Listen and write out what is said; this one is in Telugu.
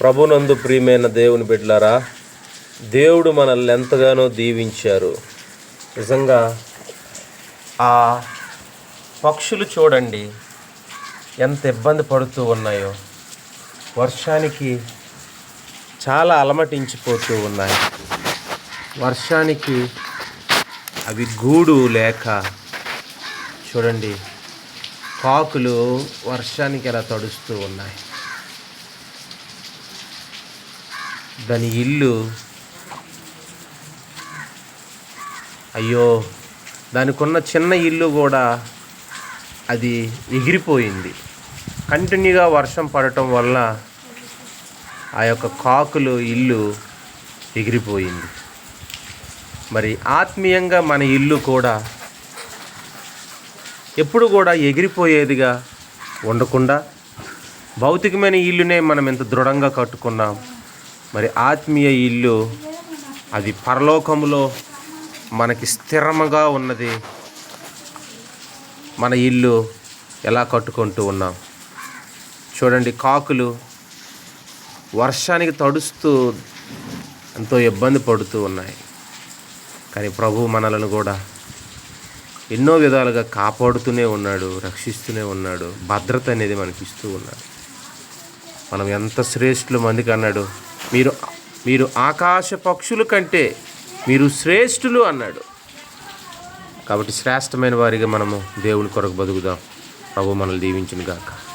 ప్రభునందు ప్రియమైన దేవుని బిడ్డలారా దేవుడు మనల్ని ఎంతగానో దీవించారు. నిజంగా ఆ పక్షులు చూడండి ఎంత ఇబ్బంది పడుతూ ఉన్నాయో. వర్షానికి చాలా అలమటించిపోతూ ఉన్నాయి. వర్షానికి అవి గూడు లేక చూడండి కాకులు వర్షానికి ఎలా తడుస్తూ ఉన్నాయి. దాని ఇల్లు. అయ్యో దానికున్న చిన్న ఇల్లు కూడా అది ఎగిరిపోయింది. కంటిన్యూగా వర్షం పడటం వల్ల ఆ యొక్క కాకులు ఇల్లు ఎగిరిపోయింది. మరి ఆత్మీయంగా మన ఇల్లు కూడా ఎప్పుడు కూడా ఎగిరిపోయేదిగా ఉండకుండా భౌతికమైన ఇల్లునే మనం ఎంత దృఢంగా కట్టుకున్నాం. మరి ఆత్మీయ ఇల్లు అది పరలోకములో మనకి స్థిరముగా ఉన్నది. మన ఇల్లు ఎలా కట్టుకుంటూ ఉన్నాం? చూడండి కాకులు వర్షానికి తడుస్తూ ఎంతో ఇబ్బంది పడుతూ ఉన్నాయి. కానీ ప్రభు మనలను కూడా ఎన్నో విధాలుగా కాపాడుతూనే ఉన్నాడు రక్షిస్తూనే ఉన్నాడు భద్రత అనేది మనకి ఇస్తూ ఉన్నాడు. మనం ఎంత శ్రేష్ఠులు మందికి అన్నాడు మీరు మీరు ఆకాశ పక్షుల కంటే మీరు శ్రేష్ఠులు అన్నాడు. కాబట్టి శ్రేష్టమైన వారిగా మనము దేవుని కొరకు బతుకుదాం. ప్రభు మనల్ని దీవించిన గాక